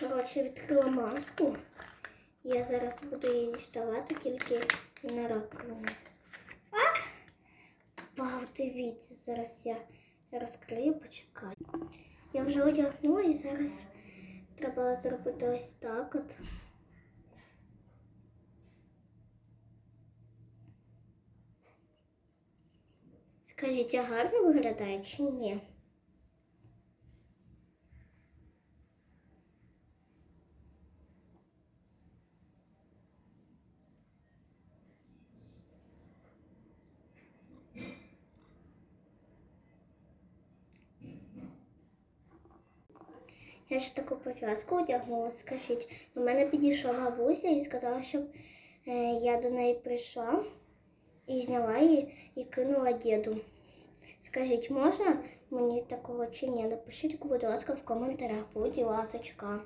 Коротше, відкрила маску. Я зараз буду її діставати тільки на раковину. А! Вау, дивіться, зараз я розкрию, почекай. Я вже одягнула і зараз треба зробити ось так от. Скажіть, я гарно виглядаю чи ні? Я ще таку пов'язку одягнула, скажіть. До мене підійшла Вузя і сказала, щоб е, я до неї прийшла і зняла її і кинула діду. Скажіть, можна мені такого чи ні? Напишіть, будь ласка, в коментарях, будь ласочка.